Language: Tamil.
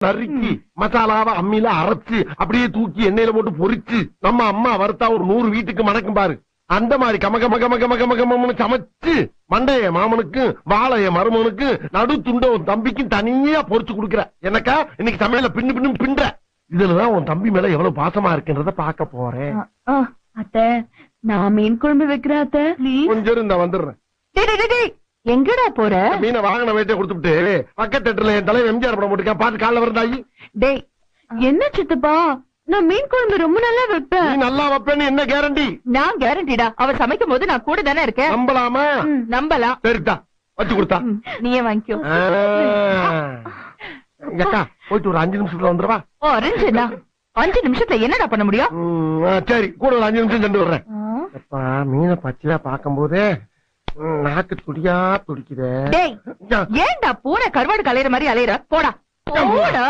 நறுக்கி மசாலாவை அம்மியில அரைச்சு அப்படியே தூக்கி எண்ணெயில போட்டு பொரிச்சு நம்ம அம்மா வறுத்தா ஒரு நூறு வீட்டுக்கு மணக்கும் பாரு. அந்த மாதிரி கம கம கம கம கம கமன்னு சமைச்சு மண்டைய மாமனுக்கு வாழைய மருமனுக்கு நடு துண்ட உன் தம்பிக்கும் தனியா பொரிச்சு கொடுக்குற. எனக்கா இன்னைக்கு சமையல பின்னு பின்னு பின்ற. இதுலதான் உன் தம்பி மேல எவ்வளவு பாசமா இருக்குன்றத பார்க்க போறேன். அத்த நான் மீன் குழம்பு வைக்கிறேன் அத்த கொஞ்சம் இந்த வந்துடுறேன். எங்கடா போற? மீனை வாங்கின வயிற்ற கொடுத்துட்டு பக்கத்து என் தலைவர் எம்ஜிஆர் படம் போட்டுக்கா பாத்து காலைல வரந்தாயி டேய் என்ன சித்தப்பா? நான் மீன் குழம்பு ரொம்ப நல்லா நீ வைப்பேன் நல்லா வைப்பேன்னு என்ன கேரண்டி நான் கேரண்டிடா அவ சமைக்கும் போது நான் கூட தானே இருக்கேன். நம்பலாமா? நம்பலாம் சரிதா வச்சு கொடுத்தா. நீயே வாங்கிக்கோ. அக்கா போயிட்டு ஒரு அஞ்சு நிமிஷத்துல வந்துருவா ஆரஞ்சுனா அஞ்சு நிமிஷத்துல என்னடா பண்ண முடியும்? சரி கூட ஒரு அஞ்சு நிமிஷம் சென்று வர்றேன் மீனை பச்சையா பார்க்கும் போதே ம், நாக்கு துடியா துடிக்குதே. ஏன்டா பூனை கருவாடு கலையிற மாதிரி அலையிற? போடா. போடா.